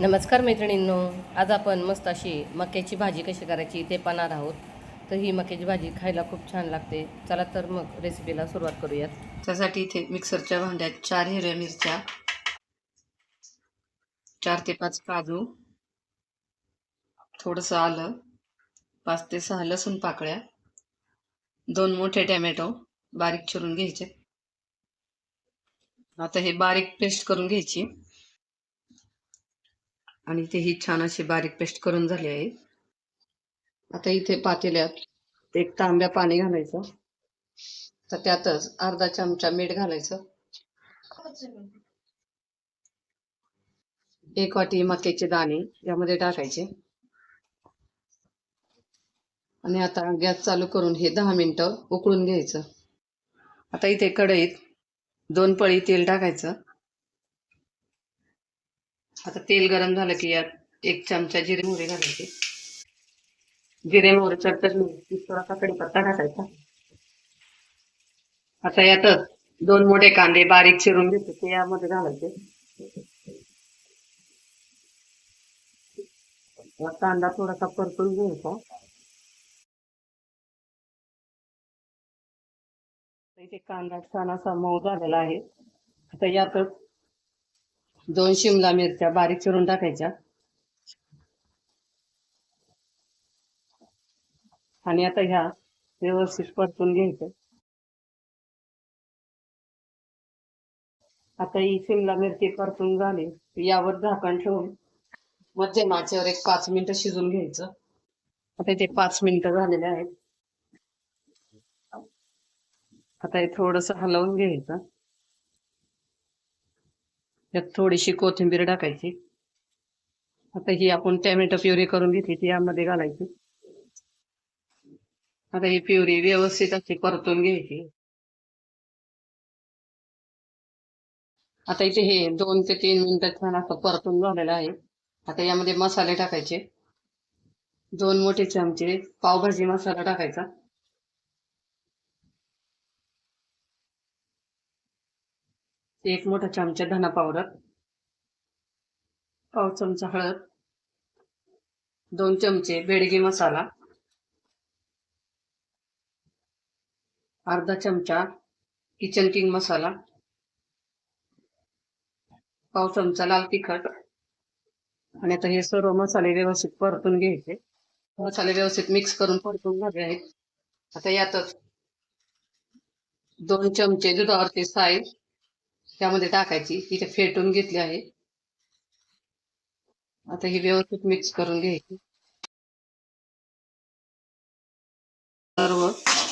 नमस्कार मैत्रिणींनो आज आपण मस्त अशी मक्याची भाजी कशी करायची ते पाहणार आहोत. तर ही मक्याची भाजी खायला खूप छान लागते. चला तर मग रेसिपीला सुरुवात करूयात. त्यासाठी इथे मिक्सरच्या भांड्यात चार हिरव्या मिरच्या चार ते पाच काजू थोडंसं आलं पाच ते सहा लसूण पाकळ्या दोन मोठे टॅमॅटो बारीक चिरून घ्यायचे. आता हे बारीक पेस्ट करून घ्यायची. आणि इथे ही छान अशी बारीक पेस्ट करून झाली आहे आता इथे पातेल्यात एक तांब्या पाणी घालायचं. तर त्यातच अर्धा चमचा मीठ घालायचं. एक वाटी मक्याचे दाणे यामध्ये टाकायचे. आणि आता गॅस चालू करून हे दहा मिनिटं उकळून घ्यायचं. आता इथे कढईत दोन पळी तेल टाकायचं. आता तेल गरम झालं की यात एक चमचा जिरे मोहरी घालायचे. जिरे मोहरीचा टरणी थोडासा कढीपत्ता टाकायचा आता यातच दोन मोठे कांदे बारीक चिरून घेते ते यामध्ये घालायचे. कांदा थोडासा परतून घ्यायचा. इथे कांदा छान असा मऊ झालेला आहे. आता यातच दोन शिमला मिरच्या बारीक चिरून टाकायच्या. आणि आता ह्या व्यवस्थित परतून घ्यायचं आता ही शिमला मिरची परतून झाली. यावर झाकण ठेवून मध्यम आचेवर एक पाच मिनिटं शिजून घ्यायचं. आता ते पाच मिनिटं झालेले आहेत. आता हे थोडस हलवून घ्यायचं. त्यात थोडीशी कोथिंबीर टाकायची. आता ही आपण टॅमॅटो प्युरी करून घेतली ती यामध्ये घालायची. आता ही प्युरी व्यवस्थित अशी परतून घ्यायची. आता इथे हे दोन ते तीन मिनिटं छान असं परतून झालेलं आहे. आता यामध्ये मसाले टाकायचे. दोन मोठे चमचे पावभाजी मसाला टाकायचा. एक मोठा चमचा धना पावडर पाव चमचा हळद दोन चमचे बेडगी मसाला अर्धा चमचा किचन किंग मसाला पाव चमचा लाल तिखट आणि आता हे सर्व मसाले व्यवस्थित परतून घ्यायचे. मसाले व्यवस्थित मिक्स करून परतून घ्यावे आहेत. आता यातच दोन चमचे दुधावरती साईज त्यामध्ये टाकायची. इथे फेटून घेतली आहे. आता ही व्यवस्थित मिक्स करून घ्यायची. सर्व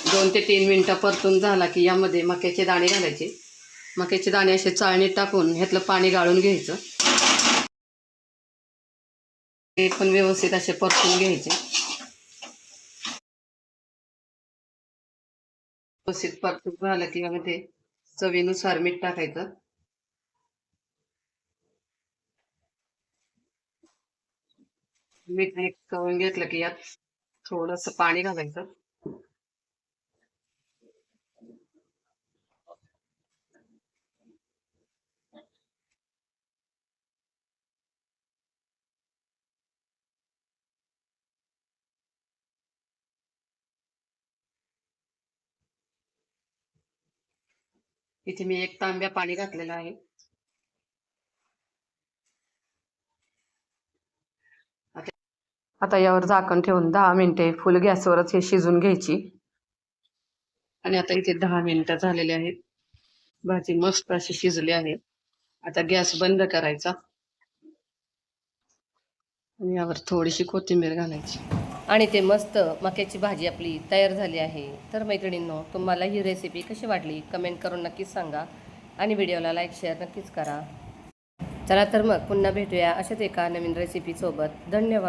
दोन ते तीन मिनिटं परतून झाला की यामध्ये मक्याचे दाणे घालायचे. मक्याचे दाणे असे चाळणीत टाकून ह्यातलं पाणी गाळून घ्यायचं. ते पण व्यवस्थित असे परतून घ्यायचे. व्यवस्थित परतून झालं की यामध्ये चवीनुसार मीठ टाकायचं. मीठ मिक्स करून घेतलं की यात थोडस पाणी घालायचं. इथे मी एक तांब्या पाणी घातलेलं आहे. आता- यावर झाकण ठेवून दहा मिनिटे फुल गॅसवरच हे शिजून घ्यायची. आणि आता इथे दहा मिनिटं झालेले आहेत. भाजी मस्त अशी शिजली आहे. आता गॅस बंद करायचा. आणि यावर थोडीशी कोथिंबीर घालायची. आणि ते मस्त मक्याची भाजी आपली तयार झाली आहे. तर मैत्रिणींनो तुम्हाला ही रेसिपी कशी वाटली? कमेंट करून नक्कीच सांगा आणि व्हिडिओला लाईक शेअर नक्कीच करा. चला तर मग पुन्हा भेटूया अशाच एका नवीन रेसिपीसोबत धन्यवाद.